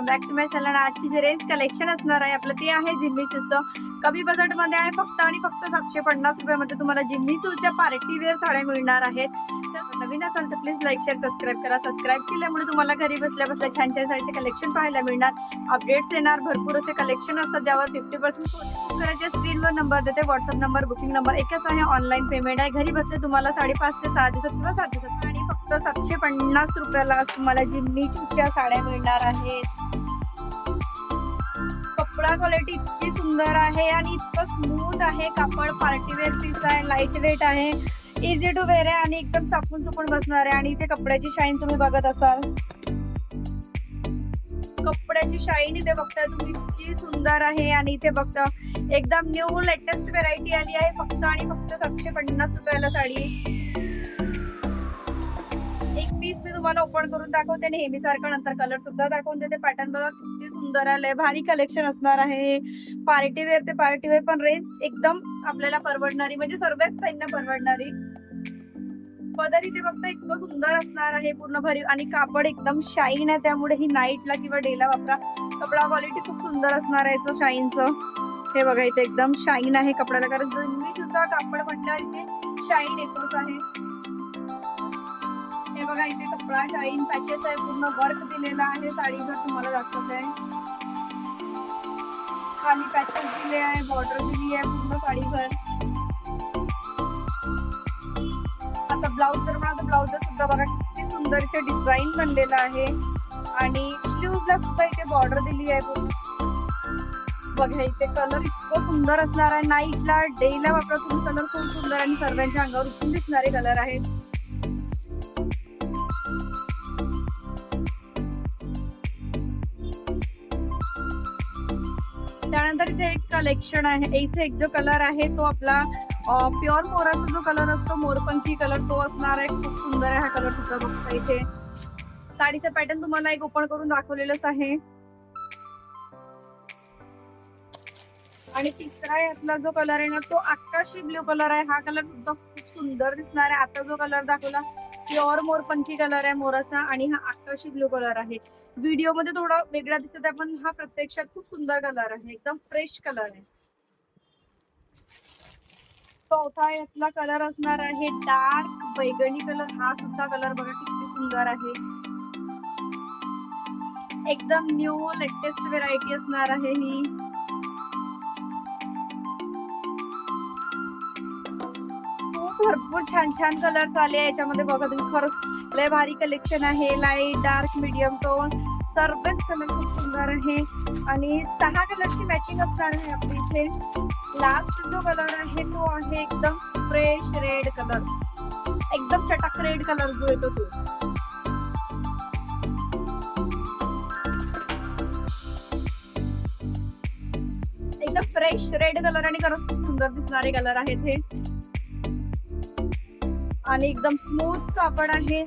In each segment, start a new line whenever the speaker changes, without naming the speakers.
Back to माय सॅलन आजची जे range collection असणार आहे आपलं ते आहे जिम्मी चूचं. कमी बजेटमध्ये आहे फक्त आणि फक्त सातशे पन्नास रुपयामध्ये तुम्हाला जिम्मी चूच्या पार्टी वेअर साड्या मिळणार आहेत. तर नवीन असाल तर प्लीज लाईक शेअर सबस्क्राईब करा. सबस्क्राईब केल्यामुळे तुम्हाला घरी बसल्या बसल्या छान छान साडीचे कलेक्शन पाहायला मिळणार. अपडेट्स येणार भरपूर असे कलेक्शन असतात ज्यावर फिफ्टी पर्सेंट करायचे स्क्रीनवर नंबर देते व्हॉट्सअप नंबर बुकिंग नंबर एकच आहे ऑनलाईन पेमेंट आहे. घरी बसले तुम्हाला साडेपाच ते सहा दिवसात किंवा सात दिवसात फक्त सातशे पन्नास रुपयाला तुम्हाला जिम्मी चूच्या साड्या मिळणार आहेत. कपडा क्वालिटी इतकी सुंदर आहे आणि इतकं स्मूथ आहे कापड. पार्टीवेअर पीस आहे लाइट वेट आहे. इझी टू वेअर आहे आणि एकदम चापून चुपून बसणार आहे. आणि इथे कपड्याची शाईन तुम्ही बघत असाल. कपड्याची शाईन इथे बघताय तुम्ही इतकी सुंदर आहे. आणि इथे बघता एकदम न्यू लेटेस्ट व्हेरायटी आली आहे. फक्त आणि फक्त सातशे पन्नास रुपयाला साडी. एक पीस मी तुम्हाला ओपन करून दाखवते नेहमीसारखं नंतर कलर सुद्धा दाखवून देते. पॅटर्न बघा किती सुंदर आलंय. भारी कलेक्शन असणार आहे. पार्टी वेअर ते पार्टी वेअर पण रेंज एकदम आपल्याला परवडणारी म्हणजे सर्वच ताईंना परवडणारी. पदर इथे फक्त इतकं सुंदर असणार आहे पूर्ण भरीव आणि कापड एकदम शाईन आहे त्यामुळे ही नाईटला किंवा डेला वापरा. कपडा क्वालिटी खूप सुंदर असणार आहे याचं शाईनचं हे बघा इथे एकदम शाईन आहे कपड्याला. कारण मी सुद्धा कापड म्हटलं इथे शाईन येतोच आहे. हे बघा इथे कपडा शाईन पॅचेस आहे. पूर्ण वर्क दिलेला आहे. साडीवर तुम्हाला दाखवत आहे. खाली पॅचेस दिले आहे. बॉर्डर दिली आहे पूर्ण साडीवर. आता ब्लाऊज जर म्हणा तर ब्लाऊज सुद्धा बघा किती सुंदर इथे डिझाईन बनलेलं आहे. आणि स्लीव्हला सुद्धा इथे बॉर्डर दिली आहे पूर्ण. बघा इथे कलर इतकं सुंदर असणार आहे. नाईटला डेला वापरा तुम्ही. कलर खूप सुंदर आणि सर्वांच्या अंगावर उठून दिसणारे कलर आहेत. त्यानंतर इथे एक कलेक्शन आहे. इथे एक जो कलर आहे तो आपला प्युअर मोराचा जो कलर असतो मोरपंखी कलर तो असणार आहे. खूप सुंदर आहे हा कलर सुद्धा बघता इथे. साडीचा पॅटर्न तुम्हाला एक ओपन करून दाखवलेलंच आहे. आणि तिसरा यातला जो कलर आहे ना तो आकाशी ब्ल्यू कलर आहे. हा कलर सुद्धा खूप सुंदर दिसणार आहे. आता जो कलर दाखवला प्युअर मोरपंखी कलर आहे मोराचा आणि हा आकाशी ब्ल्यू कलर आहे. व्हिडिओमध्ये थोडा वेगळा दिसत आहे पण हा प्रत्यक्षात खूप सुंदर कलर आहे एकदम फ्रेश कलर आहे. चौथा यातला कलर असणार आहे डार्क बैगणी कलर हा सुद्धा कलर बघा किती सुंदर आहे. एकदम न्यू लेटेस्ट व्हेरायटी असणार आहे ही. भरपूर छान छान कलर्स आले याच्यामध्ये बघा तुम्ही खरंच लय भारी कलेक्शन आहे. लाइट डार्क मीडियम टोन सर्वच कलर खूप सुंदर आहे. आणि सहा कलरची मॅचिंग असणार आहे आपली इथे. लास्ट जो कलर आहे तो आहे एकदम फ्रेश रेड कलर एकदम चटक रेड कलर जो येतो तो. एकदम फ्रेश रेड कलर आणि खरंच खूप सुंदर दिसणारे कलर आहेत हे. आणि एकदम स्मूथ कापड आहे.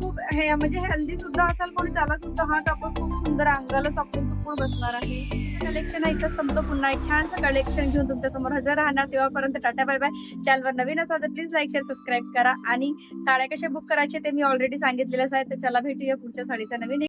खूप हे म्हणजे हेल्दी सुद्धा असाल कोणी त्याला सुद्धा हा कापड खूप सुंदर अंगाला सापून चुपून बसणार आहे. कलेक्शन आहे इथं संपतो पुन्हा एक छानसं कलेक्शन घेऊन तुमच्यासमोर हजर राहणार. तेव्हापर्यंत टाटा बाय बाय चॅनलवर नवीन असाल तर प्लीज लाईक शेअर सबस्क्राईब करा. आणि साड्या कशा बुक करायचे ते मी ऑलरेडी सांगितलेलंच आहे तर चला भेटूया पुढच्या साडीचा नवीन